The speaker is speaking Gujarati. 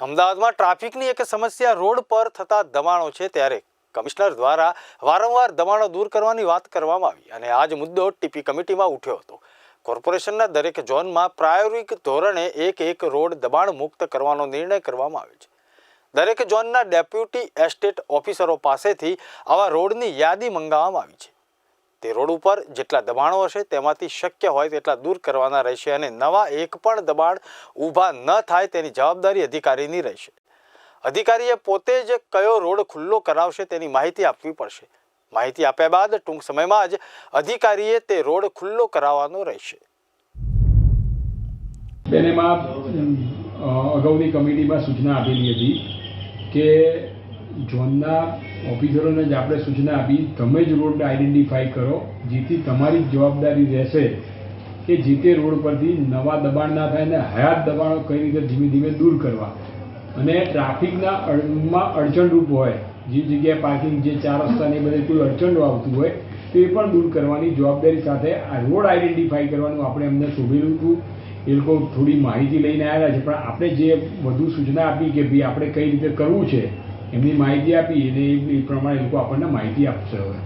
અમદાવાદમાં ટ્રાફિકની એક સમસ્યા રોડ પર થતા દબાણો છે ત્યારે કમિશનર દ્વારા વારંવાર દબાણો દૂર કરવાની વાત કરવામાં આવી અને આ જ મુદ્દો ટીપી કમિટીમાં ઉઠ્યો હતો. કોર્પોરેશનના દરેક ઝોનમાં પ્રાયોગિક ધોરણે એક એક રોડ દબાણ મુક્ત કરવાનો નિર્ણય કરવામાં આવ્યો છે. દરેક ઝોનના ડેપ્યુટી એસ્ટેટ ઓફિસરો પાસેથી આવા રોડની યાદી મંગાવવામાં આવી છે. તે રોડ ઉપર જેટલા દબાણો હશે તેમાંથી શક્ય હોય તેટલા દૂર કરવાના રહેશે અને નવા એક પણ દબાણ ઊભા ન થાય તેની જવાબદારી અધિકારીની રહેશે. અધિકારીએ પોતે જ કયો રોડ ખુલ્લો કરાવશે તેની માહિતી આપવી પડશે. માહિતી આપ્યા બાદ ટૂંક સમયમાં જ અધિકારીએ તે રોડ ખુલ્લો કરાવવાનો રહેશે. અગાઉની કમિટીમાં સૂચના આપેલી હતી કે ઝોનના ઓફિસરોને જ આપણે સૂચના આપી, તમે જ રોડ આઈડેન્ટિફાઈ કરો, જેથી તમારી જવાબદારી રહેશે કે જે તે રોડ પરથી નવા દબાણ ના થાય અને હયાત દબાણો કઈ રીતે ધીમે ધીમે દૂર કરવા. અને ટ્રાફિકના અડમાં અડચણરૂપ હોય, જે જગ્યાએ પાર્કિંગ જે ચાર રસ્તાની બધે કોઈ અડચણ આવતું હોય, તો પણ દૂર કરવાની જવાબદારી સાથે આ રોડ આઈડેન્ટિફાઈ કરવાનું આપણે એમને શોભેલું હતું. એ લોકો થોડી માહિતી લઈને આવ્યા છે, પણ આપણે જે વધુ સૂચના આપી કે ભાઈ આપણે કઈ રીતે કરવું છે એમની માહિતી આપી અને એ પ્રમાણે લોકો આપણને માહિતી આપશે હવે.